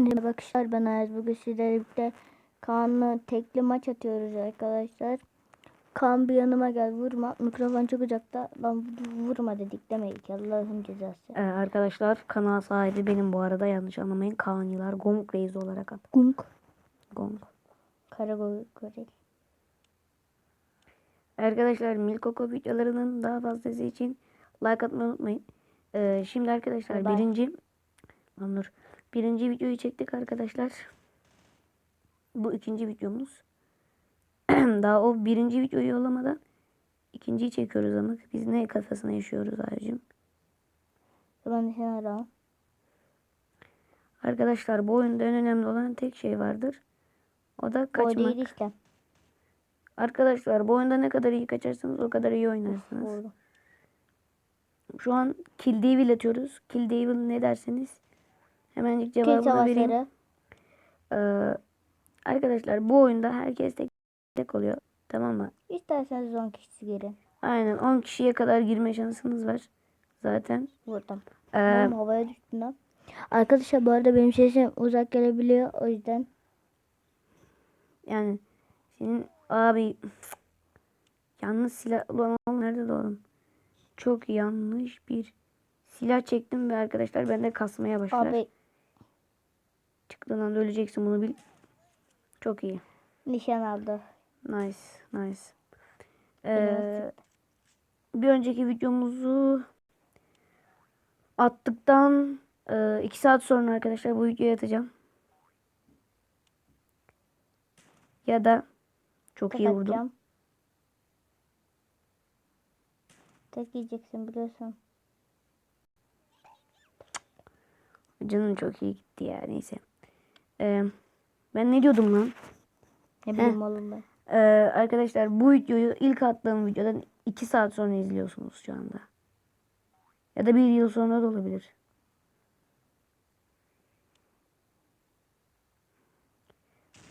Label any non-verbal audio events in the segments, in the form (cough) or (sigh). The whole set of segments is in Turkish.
Merhaba Bakışlar ben Ayaz. Bugün sizlerle birlikte Kaan'la tekli maç atıyoruz arkadaşlar. Kaan bir yanıma gel vurma. Mikrofon çok uzakta. Lan vurma dedik demeyin ki Allah'ın cezası. Ee, arkadaşlar kanal sahibi benim bu arada yanlış anlamayın. Kaan'yılar Gong Reis olarak at. Gong. Kara go- goril. Arkadaşlar Milkoko videolarının daha fazlası için like atmayı unutmayın. Ee, şimdi arkadaşlar Bye birinci Anlar. Birinci videoyu çektik arkadaşlar. Bu ikinci videomuz. (clears throat) daha o birinci videoyu yollamadan ikinciyi çekiyoruz ama biz ne kafasına yaşıyoruz abicim. Ben de seni ararım. Arkadaşlar bu oyunda en önemli olan tek şey vardır. O da O kaçmak. değil işte. Arkadaşlar bu oyunda ne kadar iyi kaçarsanız o kadar iyi oynarsınız. Vurdum. Şu an Kill Devil atıyoruz. Kill Devil ne derseniz Kil cevabını vereyim. Ee, arkadaşlar bu oyunda herkes tek tek oluyor. Tamam mı? İsterseniz 10 kişisi girin. Aynen 10 kişiye kadar girme şansınız var. Zaten. Vurdum. Ee, havaya düştün lan. Arkadaşlar bu arada benim sesim uzak gelebiliyor. O yüzden yani senin abi yanlış silah ulan nerede doğdum? Çok yanlış bir silah çektim ve arkadaşlar bende kasmaya başlar. abi Çıktığın anda öleceksin bunu bil. Çok iyi. nişan aldı. Nice, nice. Ee, bir önceki videomuzu attıktan 2 saat sonra arkadaşlar bu videoyu atacağım. Ya da çok iyi vurdum. Kapatacağım. Tek yiyeceksin biliyorsun. Canım çok iyi gitti ya neyse. Ee, ben ne diyordum lan? Ne bileyim oğlum ben. Ee, arkadaşlar bu videoyu ilk attığım videodan 2 saat sonra izliyorsunuz şu anda. Ya da bir yıl sonra da olabilir.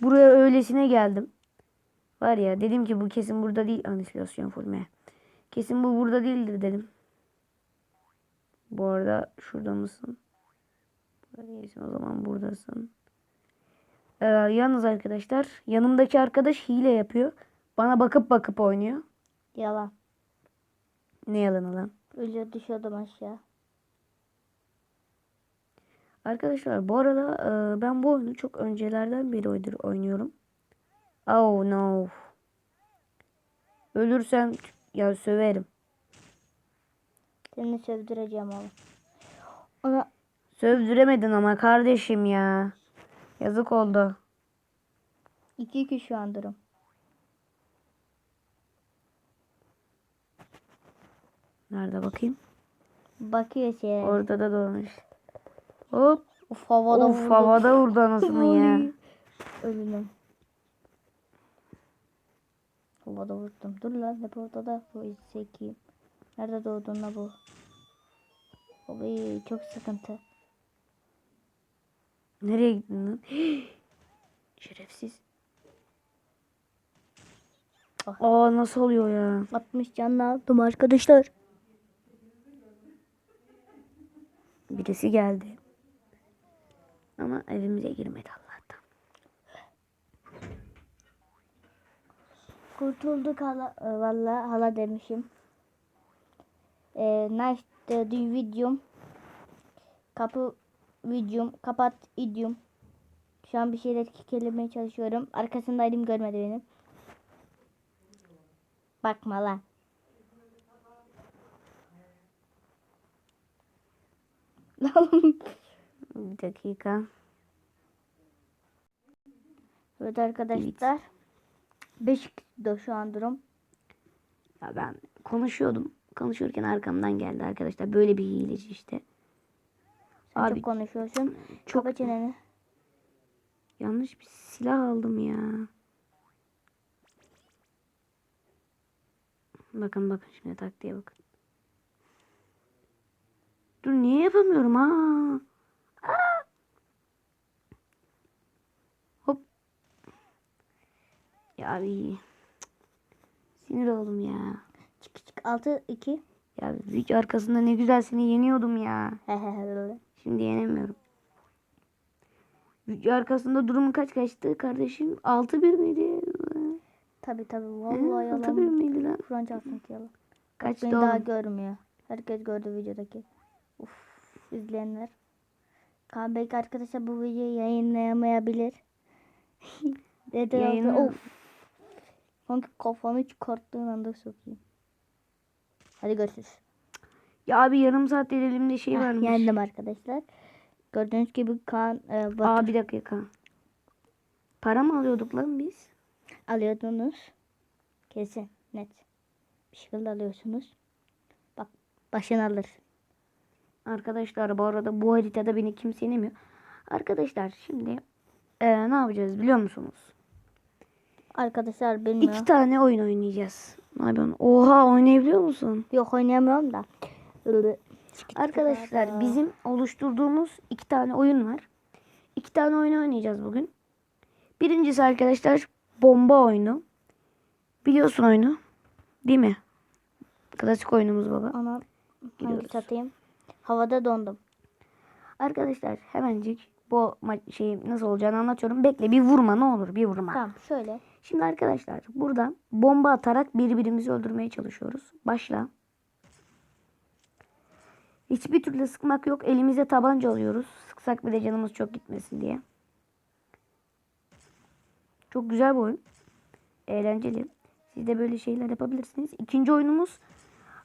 Buraya öylesine geldim. Var ya dedim ki bu kesin burada değil. Anisilasyon fulme. Kesin bu burada değildir dedim. Bu arada şurada mısın? Burada değilsin o zaman buradasın. Ee, yalnız arkadaşlar yanımdaki arkadaş hile yapıyor. Bana bakıp bakıp oynuyor. Yalan. Ne yalanı lan. Ölüyor düşüyordum aşağı. Arkadaşlar bu arada e, ben bu oyunu çok öncelerden beri oynuyorum. Oh no. Ölürsem ya söverim. Seni sövdüreceğim oğlum. Ona Sövdüremedin ama kardeşim ya. Yazık oldu. 2-2 şu an durum. Nerede bakayım? Bakıyor şeye. Orada da dolmuş. Hop. Uf havada of vurdu. havada vurdu anasını ya. Oy. Ölümüm. Havada vurdum. Dur lan hep ortada. Bu zekiyim. Nerede doğdun la bu? Oy çok sıkıntı. Nereye gittin lan? (gasps) Şerefsiz. Ah. Aa nasıl oluyor ya? 60 canlı aldım arkadaşlar. Birisi geldi. Ama evimize girmedi Allah'tan. Kurtulduk hala. e, Valla hala demişim. E, nice the, the videom. Kapı videom. Kapat idiom. Şu an bir şeyler kelimeye çalışıyorum. Arkasındaydım görmedi beni. Bakma lan. (laughs) Bir dakika. evet arkadaşlar. 5 de şu an durum. Ya ben konuşuyordum. Konuşurken arkamdan geldi arkadaşlar. Böyle bir hileci işte. Sen Abi çok konuşuyorsun. çok Kapa çeneni. yanlış bir silah aldım ya. Bakın bakın şimdi taktiğe bakın. Dur niye yapamıyorum ha? Aa! Hop. Ya abi. Sinir oldum ya. Çık çık 6 2. Ya video arkasında ne güzel seni yeniyordum ya. Şimdi yenemiyorum. Arkasında durumu kaç kaçtı kardeşim? 6-1 miydi? Tabi tabi vallahi 6-1 yalan. miydi lan? Kur'an çarpsın ki yalan. Kaçtı Beni daha görmüyor. Herkes gördü videodaki. Uf izleyenler. Kaan belki arkadaşlar bu videoyu yayınlayamayabilir. (laughs) Yayınla. Yayınla. Of. Sanki kafanı çıkarttığın anda sokayım. Hadi görüşürüz. Ya abi yarım saat elimde şey Heh, varmış. yendim arkadaşlar. Gördüğünüz gibi Kaan e, Aa bir dakika. Para mı alıyorduk lan biz? alıyordunuz. Kesin net. Bir şekilde alıyorsunuz. Bak başını alır. Arkadaşlar bu arada bu haritada beni kimse inemiyor. Arkadaşlar şimdi eee, ne yapacağız biliyor musunuz? Arkadaşlar bilmiyor. İki tane oyun oynayacağız. Ne yapıyorsun? Oha oynayabiliyor musun? Yok oynayamıyorum da. Arkadaşlar bizim oluşturduğumuz iki tane oyun var. İki tane oyun oynayacağız bugün. Birincisi arkadaşlar bomba oyunu. Biliyorsun oyunu. Değil mi? Klasik oyunumuz baba. Ana hangi satayım? Havada dondum. Arkadaşlar hemencik bu şey nasıl olacağını anlatıyorum. Bekle bir vurma ne olur bir vurma. Tamam şöyle. Şimdi arkadaşlar burada bomba atarak birbirimizi öldürmeye çalışıyoruz. Başla. Hiçbir türlü sıkmak yok. Elimize tabanca alıyoruz. Sıksak bile canımız çok gitmesin diye. Çok güzel bir oyun. Eğlenceli. Siz de böyle şeyler yapabilirsiniz. İkinci oyunumuz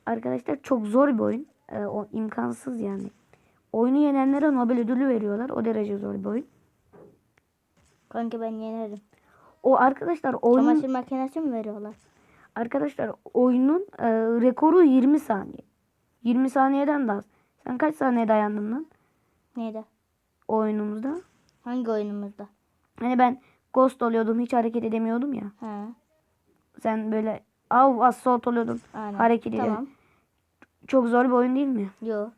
arkadaşlar çok zor bir oyun. Ee, o imkansız yani. Oyunu yenenlere Nobel ödülü veriyorlar. O derece zor bir oyun. Kanka ben yenerim. O arkadaşlar oyun Çamaşır makinesi mi veriyorlar? Arkadaşlar oyunun e, rekoru 20 saniye. 20 saniyeden de az. Sen kaç saniye dayandın lan Neydi? o oyunumuzda? Hangi oyunumuzda? Hani ben ghost oluyordum hiç hareket edemiyordum ya. He. Sen böyle av assault oluyordun. Aynen. Hareket ediyor. Tamam. Çok zor bir oyun değil mi? Yo.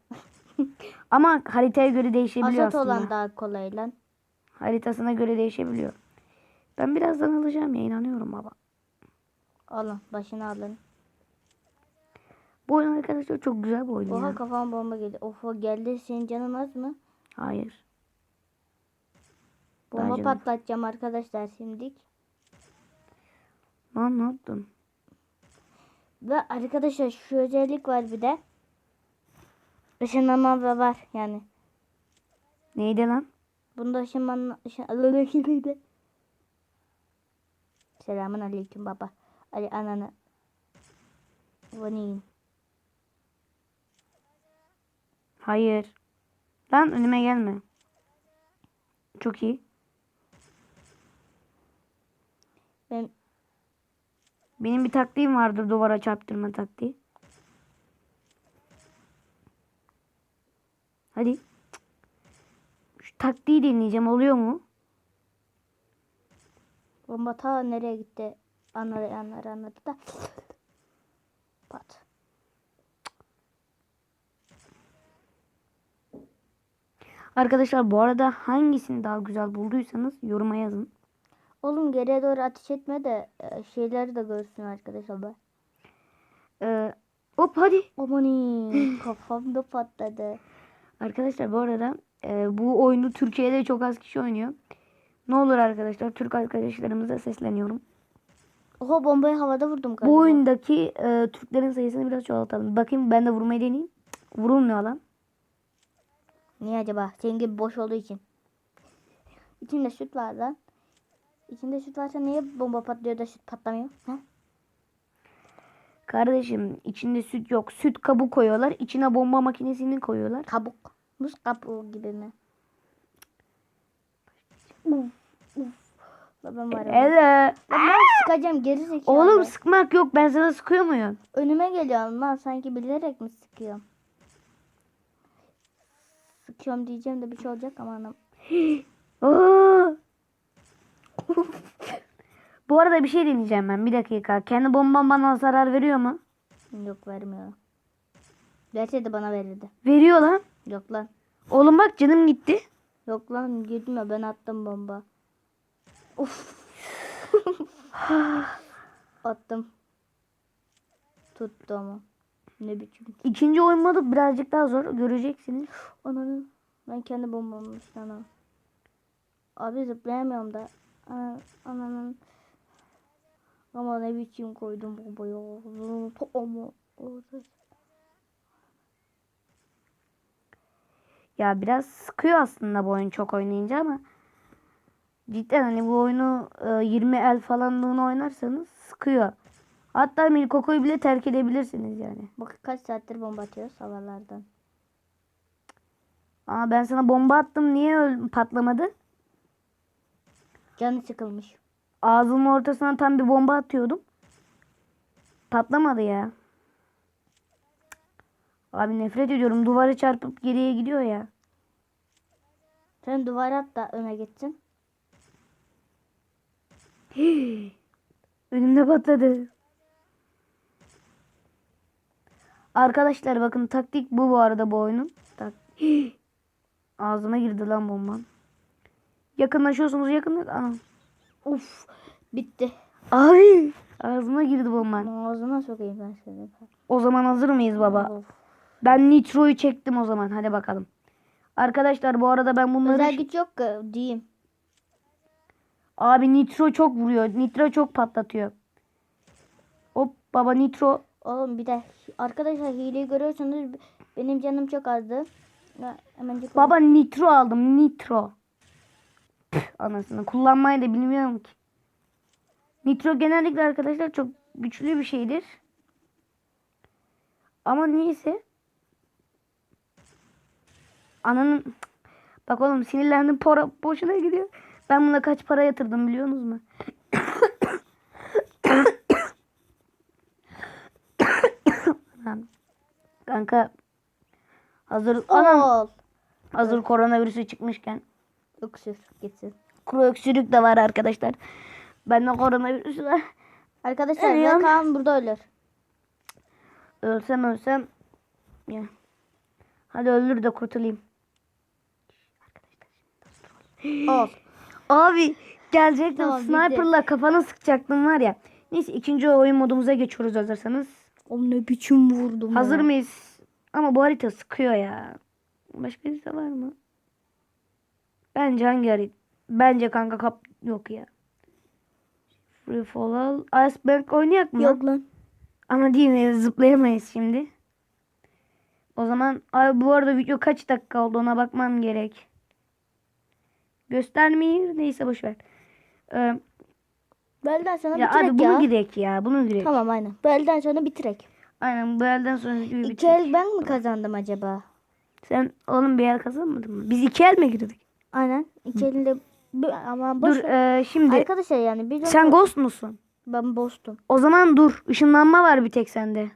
(laughs) Ama haritaya göre değişebiliyor Asat aslında. olan daha kolay lan. Haritasına göre değişebiliyor. Ben birazdan alacağım ya inanıyorum baba. Alın başını alın. Bu oyun arkadaşlar çok güzel bir oyun Oha ya. kafam bomba geldi. Oha geldi senin canın az mı? Hayır. Bomba Daha patlatacağım arkadaşlar şimdilik. Lan ne yaptın? Ve arkadaşlar şu özellik var bir de. Işınlanma da var yani. Neydi lan? Bunda ışınlanma... Işın... (laughs) Selamun aleyküm baba. Ali ananı. Vanin. Hayır. Lan önüme gelme. Çok iyi. Ben Benim bir taktiğim vardır duvara çarptırma taktiği. Hadi. Şu taktiği deneyeceğim oluyor mu? bomba ta nereye gitti? Anlayanlar anladı da. Arkadaşlar bu arada hangisini daha güzel bulduysanız yoruma yazın. Oğlum geriye doğru ateş etme de e, şeyleri de görsün arkadaşlar. be. Ee, hop hadi. Amanın (laughs) kafamda patladı. Arkadaşlar bu arada e, bu oyunu Türkiye'de çok az kişi oynuyor. Ne olur arkadaşlar Türk arkadaşlarımıza sesleniyorum. Oha bombayı havada vurdum galiba. Bu oyundaki e, Türklerin sayısını biraz çoğaltalım. Bakayım ben de vurmayı deneyeyim. Vurulmuyor lan. Niye acaba? Senin gibi boş olduğu için. İçinde süt var lan. İçinde süt varsa niye bomba patlıyor da süt patlamıyor? Ha? Kardeşim içinde süt yok. Süt kabı koyuyorlar. İçine bomba makinesini koyuyorlar. Kabuk. Muz kabuğu gibi mi? Uf, uf. La Ben var ya. Ele. Ben sıkacağım geri zekalı. Oğlum sıkmak yok. Ben sana sıkıyor muyum? Önüme geliyorsun lan sanki bilerek mi sıkıyorum? Sıkıyorum diyeceğim de bir şey olacak ama anam. (gasps) (laughs) Bu arada bir şey deneyeceğim ben. Bir dakika. Kendi bombam bana zarar veriyor mu? Yok vermiyor. Verseydi bana verirdi. Veriyor lan. Yok lan. Oğlum bak canım gitti. Yok lan gitme ben attım bomba. Of. (sighs) attım. Tuttu ama. Ne biçim. İkinci modu birazcık daha zor. Göreceksiniz. Ananı. Ben kendi bombamı ana. Abi zıplayamıyorum da. Ana- Ananın. Ama ne biçim koydum bombayı. Ama. Ya biraz sıkıyor aslında bu oyun çok oynayınca ama cidden hani bu oyunu e, 20 el falanlığını oynarsanız sıkıyor. Hatta Milkoko'yu bile terk edebilirsiniz yani. Bak kaç saattir bomba atıyoruz havalardan. Ama ben sana bomba attım niye öl- patlamadı? Canı sıkılmış. Ağzımın ortasına tam bir bomba atıyordum. Patlamadı ya. Abi nefret ediyorum. Duvara çarpıp geriye gidiyor ya. Sen duvara at da öne gitsin. Önümde patladı. Arkadaşlar bakın taktik bu bu arada bu oyunun. Tak (gasps) Ağzıma girdi lan bomban. Yakınlaşıyorsunuz yakın. Anam. Uf bitti. Ay ağzıma girdi bomban. Ağzına sokayım ben seni. O zaman hazır mıyız baba? Of. Ben nitroyu çektim o zaman. Hadi bakalım. Arkadaşlar bu arada ben bunları... Özel güç yok diyeyim. Abi nitro çok vuruyor. Nitro çok patlatıyor. Hop baba nitro. Oğlum bir de arkadaşlar hileyi görüyorsanız benim canım çok azdı. Ya, hemencik Baba nitro aldım. Nitro. Püh, anasını kullanmayı da bilmiyorum ki. Nitro genellikle arkadaşlar çok güçlü bir şeydir. Ama niyeyse. Ananın Bak oğlum sinirlendim para boşuna gidiyor. Ben buna kaç para yatırdım biliyorsunuz mu? Anam. Kanka hazır anam hazır koronavirüsü çıkmışken Öksür gitsin. kuru öksürük de var arkadaşlar. Bende koronavirüs var. Arkadaşlar ben Kaan burada ölür. Ölsem ölsem ya. Hadi öldür de kurtulayım. Ol. Abi gelecektim Tamam, sniperla kafana sıkacaktım var ya. Neyse ikinci oyun modumuza geçiyoruz hazırsanız. Oğlum ne biçim vurdum Hazır ya. mıyız? Ama bu harita sıkıyor ya. Başka birisi var mı? Bence hangi harita? Bence kanka kap yok ya. Free Fall al. Iceberg oynayak mı? Yok lan. Ama değil mi? Zıplayamayız şimdi. O zaman ay bu arada video kaç dakika oldu ona bakmam gerek. Göstermeyi neyse boş ver. Ee, Belden sonra ya bitirek abi bunu ya. girek ya. Bunu girek. Tamam aynen. Belden sonra bitirek. Aynen bu elden sonra videoyu İki el ben mi kazandım acaba? Sen oğlum bir el kazanmadın mı? Biz iki el mi girdik? Aynen. İki Bir- ama boş Dur ver. e, şimdi Arkadaşlar yani biz sen ghost musun? ben bozdum. O zaman dur. Işınlanma var bir tek sende.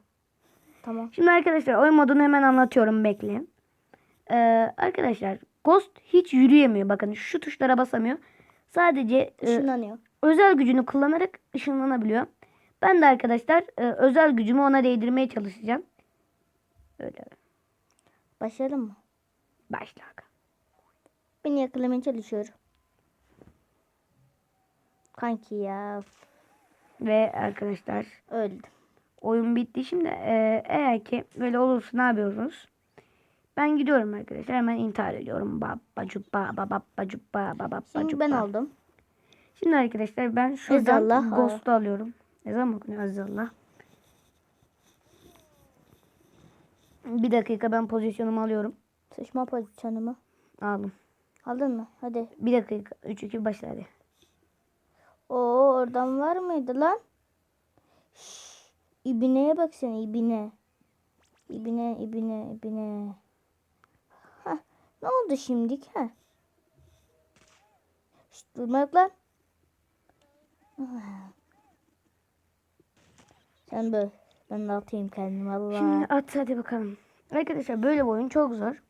Tamam. Şimdi arkadaşlar oyun modunu hemen anlatıyorum bekleyin. Ee, arkadaşlar Ghost hiç yürüyemiyor. Bakın şu tuşlara basamıyor. Sadece e, Işınlanıyor. özel gücünü kullanarak ışınlanabiliyor. Ben de arkadaşlar e, özel gücümü ona değdirmeye çalışacağım. Öyle. Başlayalım mı? Başla. Beni yakalamaya çalışıyorum. Kanki ya. Ve arkadaşlar Öldüm. oyun bitti. Şimdi e, eğer ki böyle olursa ne yapıyoruz? Ben gidiyorum arkadaşlar. Hemen intihar ediyorum. Babba cubba babba cubba babba Şimdi ben cubba. aldım. Şimdi arkadaşlar ben şuradan. Ghost'u alıyorum. Ne zaman okunuyor Ezallah? Bir dakika ben pozisyonumu alıyorum. Sıçma pozisyonumu. Aldım. Aldın mı? Hadi. Bir dakika. 3 2 başla hadi. Oo oradan var mıydı lan? Şşş. İbineye bak sen ibine. İbine ibine ibine. Hah, ne oldu şimdik ha? Şşt durma yok lan. Sen böyle. Ben de atayım kendimi Allah. Şimdi at hadi bakalım. Arkadaşlar böyle bir oyun çok zor.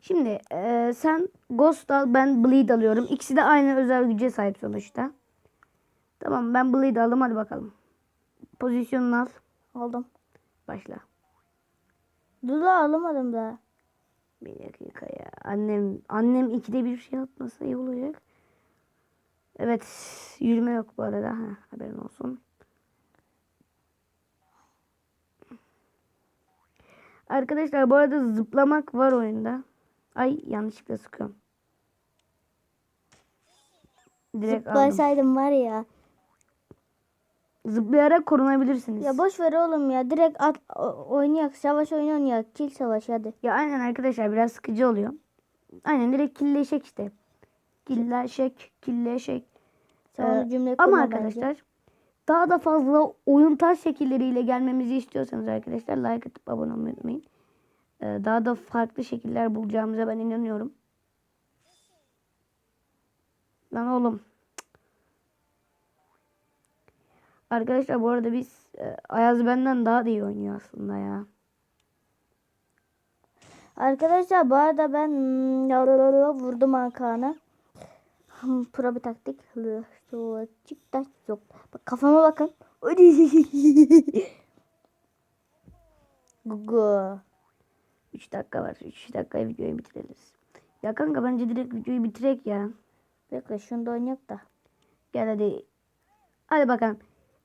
Şimdi e, sen Ghost al ben Bleed alıyorum. İkisi de aynı özel güce sahip sonuçta. Tamam ben Bleed aldım hadi bakalım. Pozisyonunu al. Aldım. Başla. Dur la alamadım daha. Bir dakika ya. Annem annem ikide bir şey atmasa iyi olacak. Evet. Yürüme yok bu arada. Ha, haberin olsun. Arkadaşlar bu arada zıplamak var oyunda. Ay yanlışlıkla sıkıyorum. Direkt aldım. Zıplasaydım var ya. Zıplayarak korunabilirsiniz. Ya boş ver oğlum ya. Direkt at, oynayak. Savaş oyunu oynayak. Kill savaş hadi. Ya aynen arkadaşlar biraz sıkıcı oluyor. Aynen direkt killeşek işte. Killeşek, killeşek. Sen Ee, cümle Ama kurma bence. Daha da fazla oyun tarz şekilleriyle gelmemizi istiyorsanız arkadaşlar like atıp abone olmayı unutmayın. Ee, daha da farklı şekiller bulacağımıza ben inanıyorum. Lan oğlum. Arkadaşlar bu arada biz e, Ayaz benden daha da iyi oynuyor aslında ya. Arkadaşlar bu arada ben hmm, vurdum Hakan'ı. Hmm, Pro bir taktik. Şu, çık, taş, yok. Bak kafama bakın. Gugu. (laughs) 3 dakika var. 3 dakikaya videoyu bitiririz. Ya kanka bence direkt videoyu bitirek ya. Bekle şunu da oynayak da. Gel hadi. Hadi bakalım.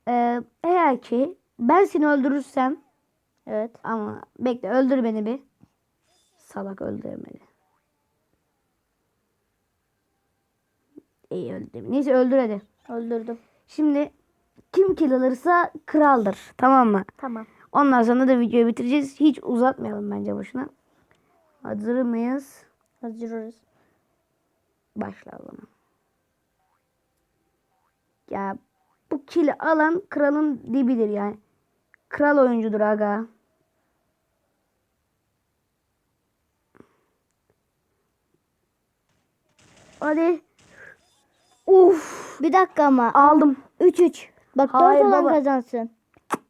Ee, eğer ki ben seni öldürürsem Evet. ama bekle öldür beni bir. Salak öldürmedi. İyi öldü. Neyse öldür hadi. Öldürdüm. Şimdi kim kill alırsa kraldır. Tamam mı? Tamam. Ondan sonra da videoyu bitireceğiz. Hiç uzatmayalım bence boşuna. Hazır mıyız? Hazırız. Başla o zaman. Ya bu kili alan kralın dibidir yani. Kral oyuncudur aga. Hadi. Uf. Bir dakika ama. Aldım. 3-3. Bak 4 Hayır olan baba. kazansın.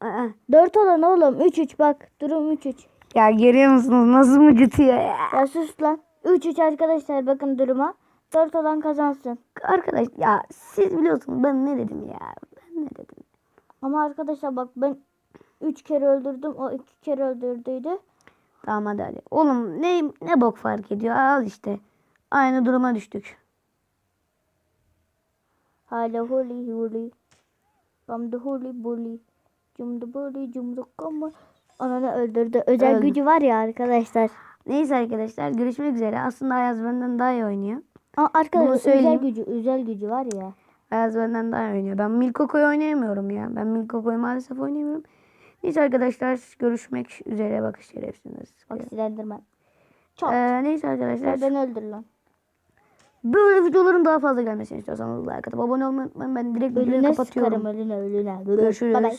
Aa. 4 olan oğlum. 3-3 bak. Durum 3-3. Ya görüyor musunuz nasıl mıcıtıyor ya. Ya sus lan. 3-3 arkadaşlar bakın duruma. 4 olan kazansın. Arkadaş ya siz biliyorsunuz ben ne dedim ya. Ben ne dedim. Ama arkadaşlar bak ben 3 kere öldürdüm. O 2 kere öldürdüydü. Tamam hadi hadi. Oğlum ne, ne bok fark ediyor al işte. Aynı duruma düştük. Hala holy holy. Come the holy bully. Cum the bully cum the come. Ananı öldürdü. Özel Öldü. gücü var ya arkadaşlar. Neyse arkadaşlar görüşmek üzere. Aslında Ayaz benden daha iyi oynuyor. Aa, arkadaşlar özel gücü özel gücü var ya. Ayaz benden daha iyi oynuyor. Ben Milkoko'yu oynayamıyorum ya. Ben Milkoko'yu maalesef oynayamıyorum. Neyse arkadaşlar görüşmek üzere. Bak şerefsiniz. Aksilendirmen. Çok. Ee, neyse arkadaşlar. Beni öldür lan. Böyle videoların daha fazla gelmesini istiyorsanız like atıp abone olmayı unutmayın. Ben direkt videoyu Ölüne kapatıyorum. sıkarım ölüne ölüne. Görüşürüz. Bye bye.